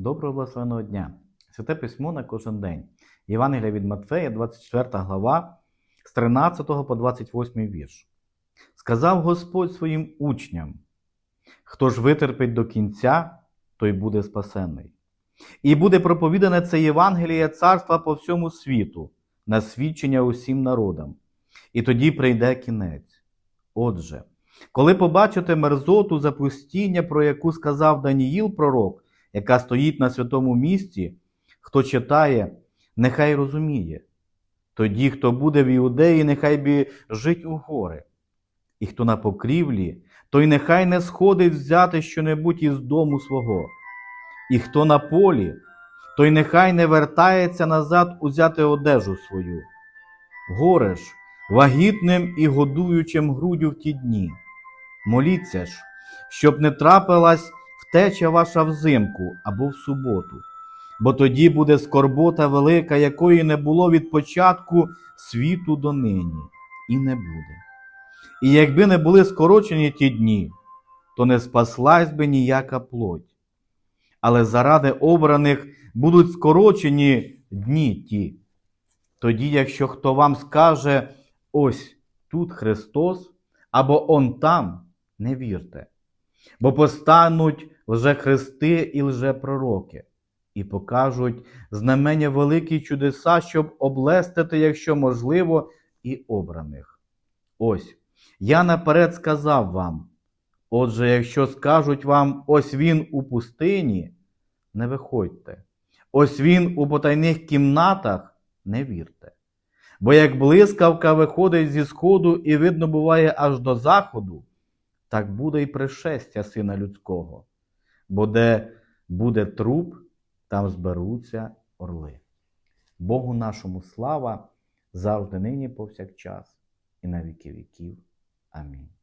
Доброго благословеного дня! Святе письмо на кожен день. Євангелія від Матфея, 24 глава, з 13 по 28 вірш. Сказав Господь своїм учням: Хто ж витерпить до кінця, той буде спасенний. І буде проповідане це Євангеліє царства по всьому світу, на свідчення усім народам. І тоді прийде кінець. Отже, коли побачите мерзоту запустіння, про яку сказав Даніїл пророк, яка стоїть на святому місці, хто читає, нехай розуміє. Тоді, хто буде в Іудеї, нехай біжить у гори. І хто на покрівлі, той нехай не сходить взяти щонебудь із дому свого. І хто на полі, той нехай не вертається назад узяти одежу свою. Горе ж, вагітним і годуючим грудю в ті дні. Моліться ж, щоб не трапилась втеча ваша взимку або в суботу, бо тоді буде скорбота велика, якої не було від початку світу до нині, і не буде. І якби не були скорочені ті дні, то не спаслась би ніяка плоть. Але заради обраних будуть скорочені дні ті. Тоді, якщо хто вам скаже, ось тут Христос, або Он там, не вірте. Бо постануть лжехристи і лжепророки, і покажуть знамення великі чудеса, щоб облестити, якщо можливо, і обраних. Ось, я наперед сказав вам. Отже, якщо скажуть вам, ось він у пустині, не виходьте. Ось він у потайних кімнатах, не вірте. Бо як блискавка виходить зі сходу і видно буває аж до заходу, так буде і пришестя Сина Людського. Бо де буде труп, там зберуться орли. Богу нашому слава завжди нині повсякчас і на віки віків. Амінь.